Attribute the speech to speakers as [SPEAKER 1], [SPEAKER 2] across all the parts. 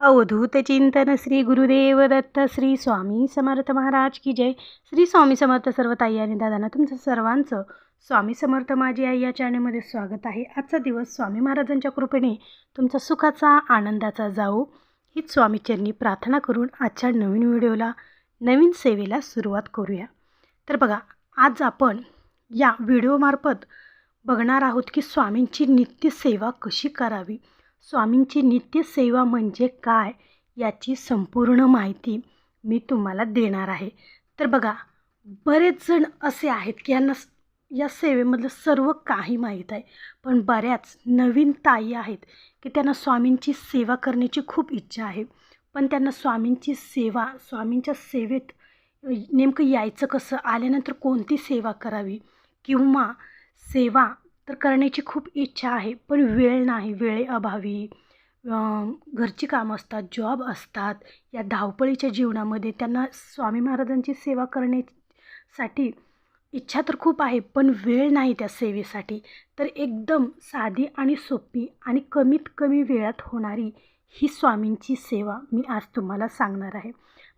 [SPEAKER 1] अवधूत चिंतन श्री गुरुदेव दत्त श्री स्वामी समर्थ महाराज की जय. श्री स्वामी समर्थ सर्व ताई आणि दादांना तुमचं सर्वांचं स्वामी समर्थ माझी आई या चॅनलमध्ये स्वागत आहे. आजचा दिवस स्वामी महाराजांच्या कृपेने तुमचा सुखाचा आनंदाचा जाऊ हीच स्वामीचरणी प्रार्थना करून आजच्या नवीन व्हिडिओला नवीन सेवेला सुरुवात करूया. तर बघा आज आपण या व्हिडिओमार्फत बघणार आहोत की स्वामींची नित्य सेवा कशी करावी. स्वामींची नित्यसेवा म्हणजे काय याची संपूर्ण माहिती मी तुम्हाला देणार आहे. तर बघा बरेच जण असे आहेत की यांना या सेवेमधलं सर्व काही माहीत आहे. पण बऱ्याच नवीन ताई आहेत की त्यांना स्वामींची सेवा करण्याची खूप इच्छा आहे. पण त्यांना स्वामींची सेवा स्वामींच्या सेवेत नेमकं यायचं कसं? आल्यानंतर कोणती सेवा करावी? किंवा सेवा तर करण्याची खूप इच्छा आहे पण वेळ नाही वेळेअभावी घरची कामं असतात जॉब असतात या धावपळीच्या जीवनामध्ये त्यांना स्वामी महाराजांची सेवा करण्यासाठी इच्छा तर खूप आहे पण वेळ नाही त्या सेवेसाठी. तर एकदम साधी आणि सोपी आणि कमीत कमी वेळात होणारी ही स्वामींची सेवा मी आज तुम्हाला सांगणार आहे.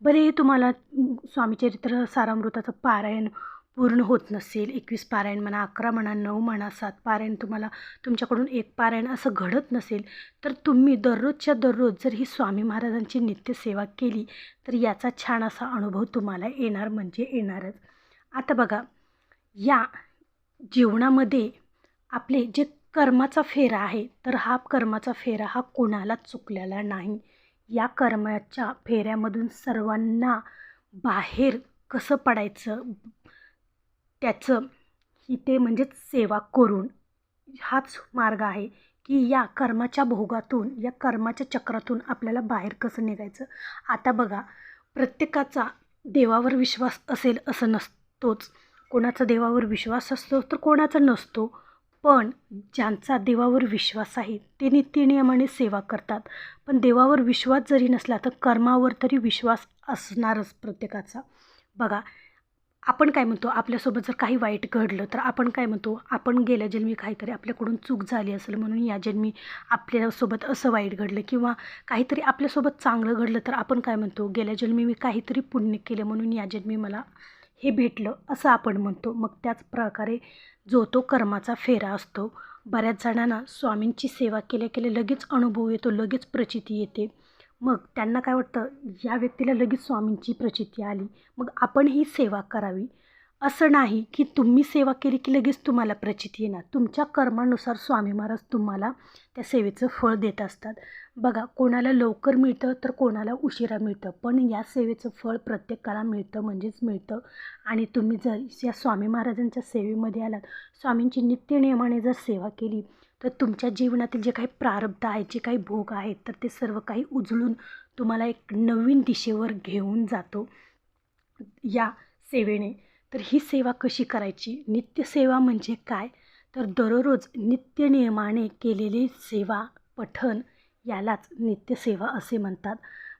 [SPEAKER 1] भलेही तुम्हाला स्वामीचरित्र सारामृताचं पारायण पूर्ण होत नसेल. एकवीस पारायण म्हणा अकरा म्हणा नऊ म्हणा सात पारायण तुम्हाला तुमच्याकडून एक पारायण असं घडत नसेल तर तुम्ही दररोजच्या दररोज जर ही स्वामी महाराजांची नित्यसेवा केली तर याचा छान असा अनुभव तुम्हाला येणार म्हणजे येणारच. आता बघा या जीवनामध्ये आपले जे कर्माचा फेरा आहे तर हा कर्माचा फेरा हा कोणालाच चुकलेला नाही. या कर्माच्या फेऱ्यामधून सर्वांना बाहेर कसं पडायचं त्याचं ही ते म्हणजेच सेवा करून हाच मार्ग आहे की या कर्माच्या भोगातून या कर्माच्या चक्रातून आपल्याला बाहेर कसं निघायचं? आता बघा प्रत्येकाचा देवावर विश्वास असेल असं नसतोच. कोणाचा देवावर विश्वास असतो तर कोणाचा नसतो. पण ज्यांचा देवावर विश्वास आहे ते नित्यनियमाने सेवा करतात. पण देवावर विश्वास जरी नसला तर कर्मावर तरी विश्वास असणारच प्रत्येकाचा. बघा आपण काय म्हणतो आपल्यासोबत जर काही वाईट घडलं तर आपण काय म्हणतो आपण गेल्या जन्मी काहीतरी आपल्याकडून चूक झाली असेल म्हणून या जन्मी आपल्यासोबत असं वाईट घडलं किंवा काहीतरी आपल्यासोबत चांगलं घडलं तर आपण काय म्हणतो गेल्या जन्मी मी काहीतरी पुण्य केलं म्हणून या जन्मी मला हे भेटलं असं आपण म्हणतो. मग त्याच प्रकारे जो तो कर्माचा फेरा असतो बऱ्याच जणांना स्वामींची सेवा केल्या केल्या लगेच अनुभव येतो लगेच प्रचिती येते. मग त्यांना काय वाटतं? या व्यक्तीला लगेच स्वामींची प्रचिती आली. मग आपण ही सेवा करावी. असं नाही की तुम्ही सेवा केली की लगेच तुम्हाला प्रचिती येणार. तुमच्या कर्मानुसार स्वामी महाराज तुम्हाला त्या सेवेचं फळ देत असतात. बघा कोणाला लवकर मिळतं तर कोणाला उशिरा मिळतं. पण या सेवेचं फळ प्रत्येकाला मिळतं म्हणजेच मिळतं. आणि तुम्ही जर या स्वामी महाराजांच्या सेवेमध्ये आलात स्वामींची नित्यनियमाने जर सेवा केली तर तुमच्या जीवनातील जे काही प्रारब्ध आहेत जे काही भोग आहेत तर ते सर्व काही उजळून तुम्हाला एक नवीन दिशेवर घेऊन जातो या सेवेने. तर ही सेवा कशी करायची? नित्यसेवा म्हणजे काय? तर दररोज नित्यनियमाने केलेली सेवा पठण यालाच नित्यसेवा असे म्हणतात.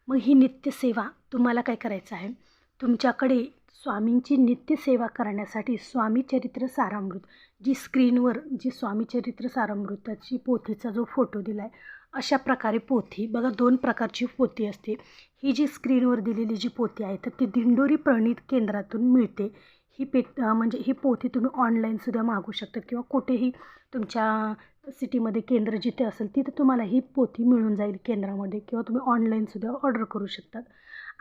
[SPEAKER 1] मग ही नित्यसेवा तुम्हाला काय करायचं आहे? तुमच्याकडे स्वामींची नित्यसेवा करण्यासाठी स्वामी चरित्र सारामृत जी स्क्रीनवर जी स्वामी चरित्र सारामृताची पोथीचा जो फोटो दिला आहे अशा प्रकारे पोथी बघा दोन प्रकारची पोथी असते. ही जी स्क्रीनवर दिलेली जी पोथी आहे तर ती दिंडोरी प्रणित केंद्रातून मिळते. ही पे म्हणजे ही पोथी तुम्ही ऑनलाईनसुद्धा मागू शकता किंवा कुठेही तुमच्या सिटीमध्ये केंद्र जिथे असेल तिथे तुम्हाला ही पोथी मिळून जाईल केंद्रामध्ये किंवा तुम्ही ऑनलाईनसुद्धा ऑर्डर करू शकतात.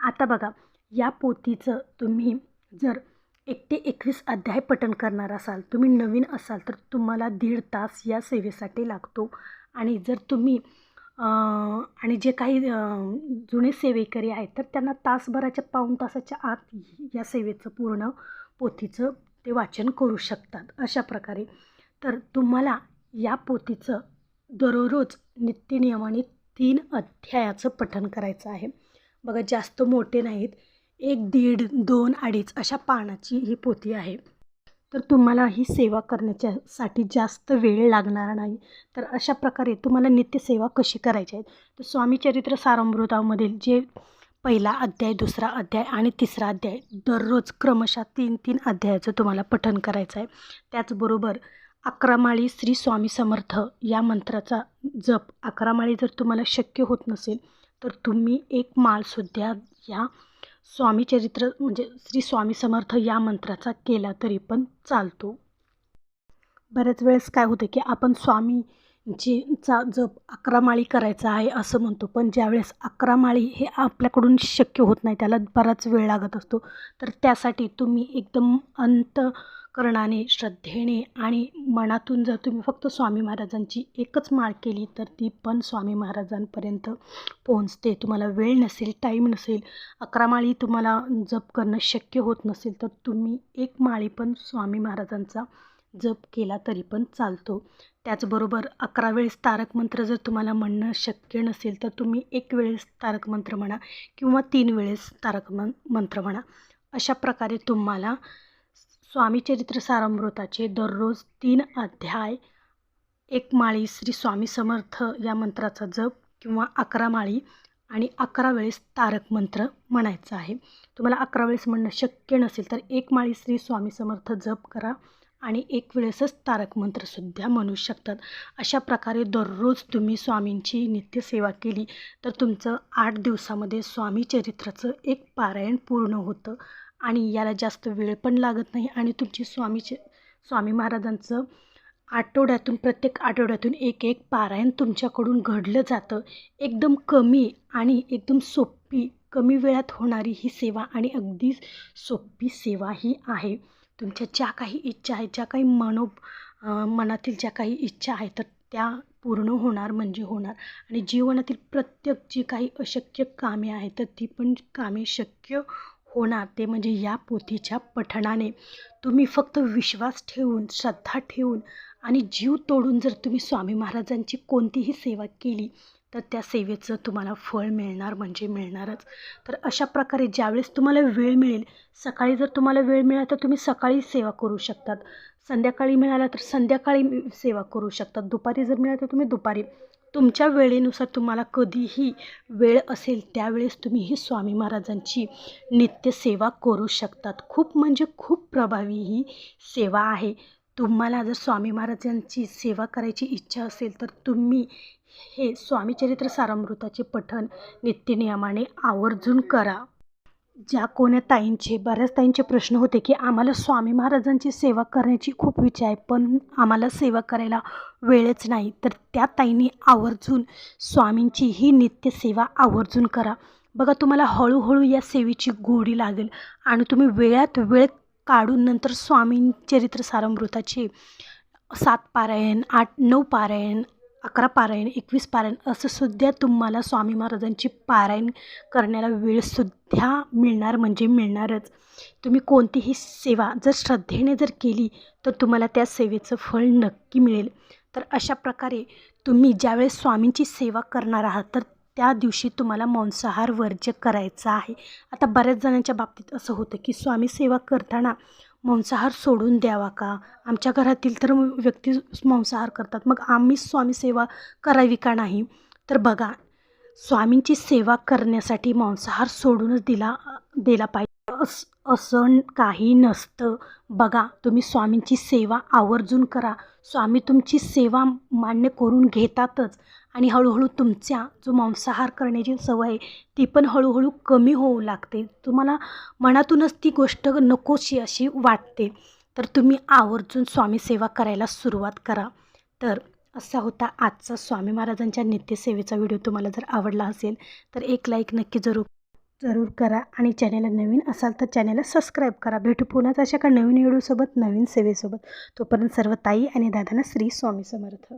[SPEAKER 1] आता बघा या पोथीचं तुम्ही जर एक ते एकवीस अध्याय पठण करणार असाल तुम्ही नवीन असाल तर तुम्हाला दीड तास या सेवेसाठी लागतो. आणि जर तुम्ही आणि जे काही जुने सेवेकरी आहेत तर त्यांना तासभराच्या पाऊण तासाच्या आत या सेवेचं पूर्ण पोथीचं ते वाचन करू शकतात. अशा प्रकारे. तर तुम्हाला या पोथीचं दररोज नित्यनियमाने तीन अध्यायाचं पठण करायचं आहे. बघा जास्त मोठे नाहीत. एक दीड दोन अडीच अशा पानाची ही पोथी आहे. तर तुम्हाला ही सेवा करण्याच्यासाठी जास्त वेळ लागणार नाही. तर अशा प्रकारे तुम्हाला नित्यसेवा कशी करायची आहे? तर स्वामी चरित्र सारामृतामधील जे पहिला अध्याय दुसरा अध्याय आणि तिसरा अध्याय दररोज क्रमशः तीन तीन अध्यायाचं तुम्हाला पठन करायचं आहे. त्याचबरोबर अकरा माळी श्री स्वामी समर्थ या मंत्राचा जप अकरा माळी जर तुम्हाला शक्य होत नसेल तर तुम्ही एक माळसुद्धा या स्वामीचरित्र म्हणजे श्री स्वामी समर्थ या मंत्राचा केला तरी पण चालतो. बऱ्याच वेळेस काय होते की आपण स्वामीची चा जप अकरा माळी करायचा आहे असं म्हणतो पण ज्यावेळेस अकरा माळी हे आपल्याकडून शक्य होत नाही त्याला बराच वेळ लागत असतो. तर त्यासाठी तुम्ही एकदम अंत कर्णाने श्रद्धेने आणि मनातून जर तुम्ही फक्त स्वामी महाराजांची एकच माळ केली तर ती पण स्वामी महाराजांपर्यंत पोहोचते. तुम्हाला वेळ नसेल टाईम नसेल अकरा माळी तुम्हाला जप करणं शक्य होत नसेल तर तुम्ही एक माळी पण स्वामी महाराजांचा जप केला तरी पण चालतो. त्याचबरोबर अकरा वेळेस तारक मंत्र जर तुम्हाला म्हणणं शक्य नसेल तर तुम्ही एक वेळेस तारक मंत्र म्हणा किंवा तीन वेळेस तारक मन मंत्र म्हणा अशा प्रकारे तुम्हाला स्वामीचरित्र सारामृताचे दररोज तीन अध्याय एक माळी श्री स्वामी समर्थ या मंत्राचा जप किंवा अकरा माळी आणि अकरा वेळेस तारक मंत्र म्हणायचं आहे. तुम्हाला अकरा वेळेस म्हणणं शक्य नसेल तर एक माळी श्री स्वामी समर्थ जप करा आणि एक वेळेसच तारक मंत्रसुद्धा म्हणू शकतात. अशा प्रकारे दररोज तुम्ही स्वामींची नित्यसेवा केली तर तुमचं आठ दिवसामध्ये स्वामी चरित्राचं एक पारायण पूर्ण होतं. आणि याला जास्त वेळ पण लागत नाही. आणि तुमची स्वामीचे स्वामी महाराजांचं आठवड्यातून प्रत्येक आठवड्यातून एक एक पारायण तुमच्याकडून घडलं जातं. एकदम कमी आणि एकदम सोपी कमी वेळात होणारी ही सेवा आणि अगदी सोपी सेवा ही आहे. तुमच्या ज्या काही इच्छा आहेत ज्या काही मनो मनातील ज्या काही इच्छा आहेत तर त्या पूर्ण होणार म्हणजे होणार. आणि जीवनातील प्रत्येक जी काही अशक्य कामे आहेत तर ती पण कामे शक्य होणार ते म्हणजे या पोथीच्या पठणाने. तुम्ही फक्त विश्वास ठेवून श्रद्धा ठेवून आणि जीव तोडून जर तुम्ही स्वामी महाराजांची कोणतीही सेवा केली तर त्या सेवेचं तुम्हाला फळ मिळणार म्हणजे मिळणारच. तर अशा प्रकारे ज्यावेळेस तुम्हाला वेळ मिळेल सकाळी जर तुम्हाला वेळ मिळाला तर तुम्ही सकाळी सेवा करू शकतात. संध्याकाळी मिळाला तर संध्याकाळी सेवा करू शकतात. दुपारी जर मिळाला तर तुम्ही दुपारी तुमच्या वेळेनुसार तुम्हाला कधीही वेळ असेल त्यावेळेस तुम्ही ही स्वामी महाराजांची नित्यसेवा करू शकतात. खूप म्हणजे खूप प्रभावी ही सेवा आहे. तुम्हाला जर स्वामी महाराजांची सेवा करायची इच्छा असेल तर तुम्ही हे स्वामीचरित्र सारामृताचे पठण नित्यनियमाने आवर्जून करा. ज्या कोण्या ताईंचे बऱ्याच ताईंचे प्रश्न होते की आम्हाला स्वामी महाराजांची सेवा करण्याची खूप इच्छा आहे पण आम्हाला सेवा करायला वेळच नाही. तर त्या ताईंनी आवर्जून स्वामींची ही नित्यसेवा आवर्जून करा. बघा तुम्हाला हळूहळू या सेवेची गोडी लागेल आणि तुम्ही वेळात वेळ काढून नंतर स्वामींचरित्र सारामृताचे सात पारायण आठ नऊ पारायण अकरा पारायण एकवीस पारायण असं सुद्धा तुम्हाला स्वामी महाराजांची पारायण करण्याला वेळसुद्धा मिळणार म्हणजे मिळणारच. तुम्ही कोणतीही सेवा जर श्रद्धेने जर केली तर तुम्हाला त्या सेवेचं फळ नक्की मिळेल. तर अशा प्रकारे तुम्ही ज्यावेळेस स्वामींची सेवा करणार आहात तर त्या दिवशी तुम्हाला मांसाहार वर्ज्य करायचा आहे. आता बऱ्याच जणांच्या बाबतीत असं होतं की स्वामी सेवा करताना मांसाहार सोडून द्यावा का? आमच्या घरातील तर व्यक्ती मांसाहार करतात. मग आम्ही स्वामी सेवा करावी का नाही? तर बघा स्वामींची सेवा करण्यासाठी मांसाहार सोडूनच दिला दिला पाहिजे. अस असं काही नसतं. बघा तुम्ही स्वामींची सेवा आवर्जून करा. स्वामी तुमची सेवा मान्य करून घेतातच. आणि हळूहळू तुमच्या जो मांसाहार करण्याची सवय आहे ती पण हळूहळू कमी होऊ लागते. तुम्हाला मनातूनच ती गोष्ट नकोशी अशी वाटते. तर तुम्ही आवर्जून स्वामी सेवा करायला सुरुवात करा. तर असा होता आजचा स्वामी महाराजांच्या नित्यसेवेचा व्हिडिओ. तुम्हाला जर आवडला असेल तर एक लाईक नक्की जरूर जरूर करा आणि चॅनेलला नवीन असाल तर चॅनेलला सबस्क्राईब करा. भेटू पुन्हा अशा का नवीन व्हिडिओसोबत नवीन सेवेसोबत. तोपर्यंत सर्व ताई आणि दादांना श्री स्वामी समर्थ.